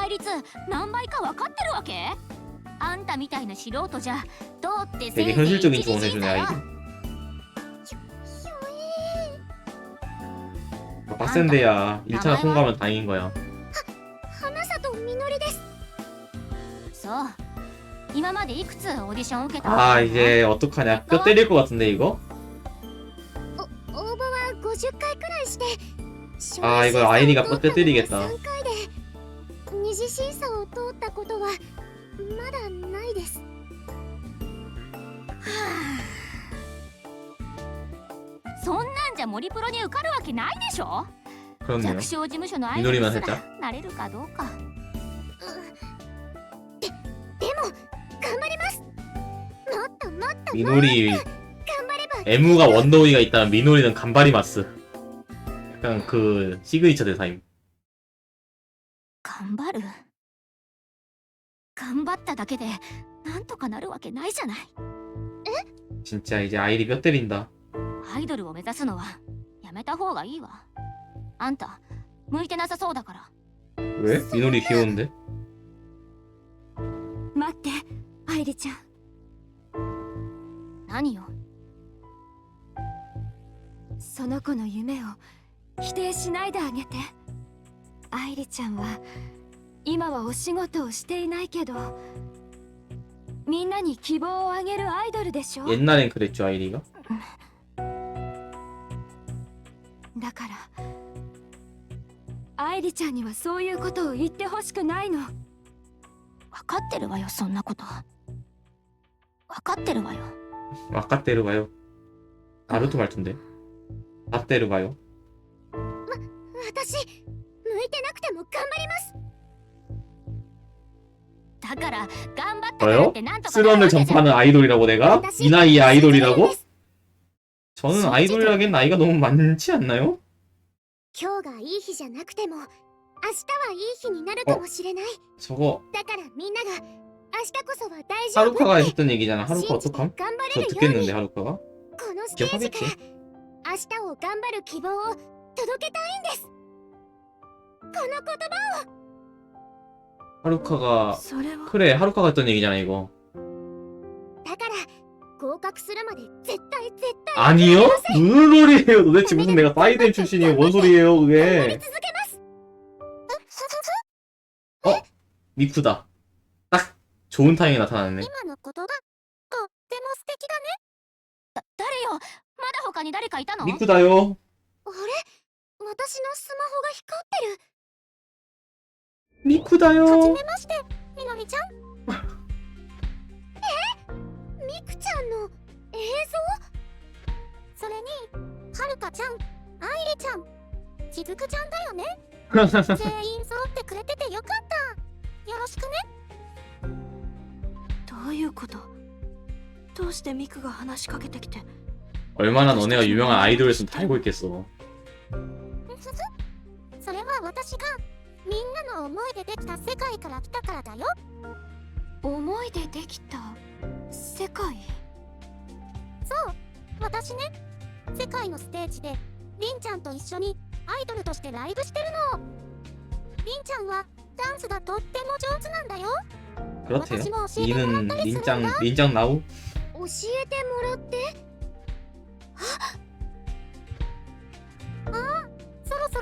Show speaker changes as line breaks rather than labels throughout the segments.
倍率何倍か分かってるわけあんたみたいな素人じゃどうってせ
되게
いぜい
현실적인
一次
조언
審
해주네
査よ
아이들.
ひょ
빡센데야 1차 통과하면 다행인 거야.
え花里みのりです
そう今までいくつオーディション受けた
아 이제 어떡하냐. 뼈 때릴 것 같은데 이거?
応募は50回くらいして
あー이거 아이니가 뼈 때리겠다
3回で二 次審査を通ったことはまだないです
そんなんじゃ森プロに受かるわけないでしょ
그렇네요.
弱小事務所のアイドル
미노리만
すら
살짝
なれるかどうか
ででも頑張りますもっともっと
미노리
頑張れば
M가 원더우이가 있다면 미노리는 간바리마스. 약간 그 시그니처 대사임.
頑張る頑張っただけでなんとかなるわけないじゃない
진짜 이제 아이리 뼈 때린다.
アイドルを目指すのはやめた方がいいわあんた向いてなさそうだから
왜? 미노리 귀여운데?
待って愛梨ちゃん
何よ
その子の夢を否定しないであげて 愛梨ちゃんは今はお仕事をしていないけどみんなに希望をあげるアイドルでしょ
옛날엔 그랬죠 아이리가?
だから愛梨ちゃんにはそういうことを言ってほしくないの
分かってるわよそんなこと分かってるわよ
아까 때려가요. 나루토 말투인데. 다 때려가요.
私向いてなくても 頑張ります
だから頑張ったからっ
저요?
てなんとかなるわ
슬럼을
けじゃ
전파하는 아이돌이라고 내가?
私
이 나이에
信じてるん
아이돌이라고?
です
저는 아이돌이라기엔 나이가 너무 많지 않나요?
今日がいい日じゃなくても明日はいい日になるかもしれない
저거
だからみんなが明日こそは大丈夫
하루카가 했던 얘기잖아. 하루카
信じて
어떡함?
頑張
저
れるように
듣겠는데 하루카가?
このステージから
기억하겠지?
明日を頑張る希望を届けたいんですこ の言葉
하루카가
それは
그래 하루카가 했던 얘기잖아 이거
だから合格するまで絶対絶対
아니요? 무슨 소리예요 도대체 무슨 내가 사이드엠 출신이에요 뭔 소리예요
頑張り
그게
続けます
미쿠다 딱 좋은 타이밍에 나타났네
今の言葉とっても素敵だね
だ誰よまだ他に誰かいたの
미쿠다요
あれ私のスマホが光ってる
미쿠다요
はじめましてみのりちゃんえみくちゃんの映像それにはるかちゃん愛梨ちゃんしずくちゃんだよね全員揃ってくれててよかったよろしくね
どういうことどうしてミクが話しかけてきて
얼마나 너네가 유명한 아이돌이었으면 다 알고 있겠어
それは私が みんなの思いでできた世界から来たからだよ
思いでできた世界
そう私ね世界のステージでりんちゃんと一緒にアイドルとしてライブしてるのりんちゃんはダンスがとっても上手なんだよ
그렇대요
私も教えてもらっ
이는
たりするんだ
린짱 린짱 나우
教えてもらって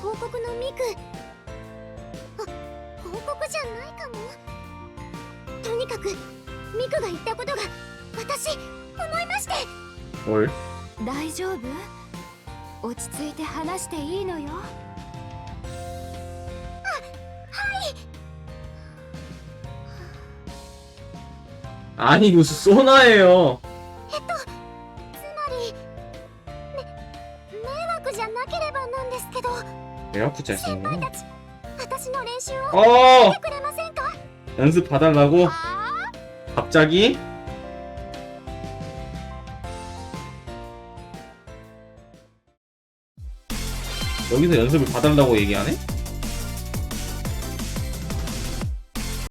ええー、っとその今の広 告のミクあ報告じゃないかもとにかくミクが言ったことが私思いまして
뭘?
大丈夫落ち着いて話していいのよ
아니 무슨 소나예요
つまりめ迷惑じゃなければなんですけど
배 아프지
않겠냐?
어! 연습 봐달라고? 갑자기? 여기서 연습을 봐달라고 얘기하네?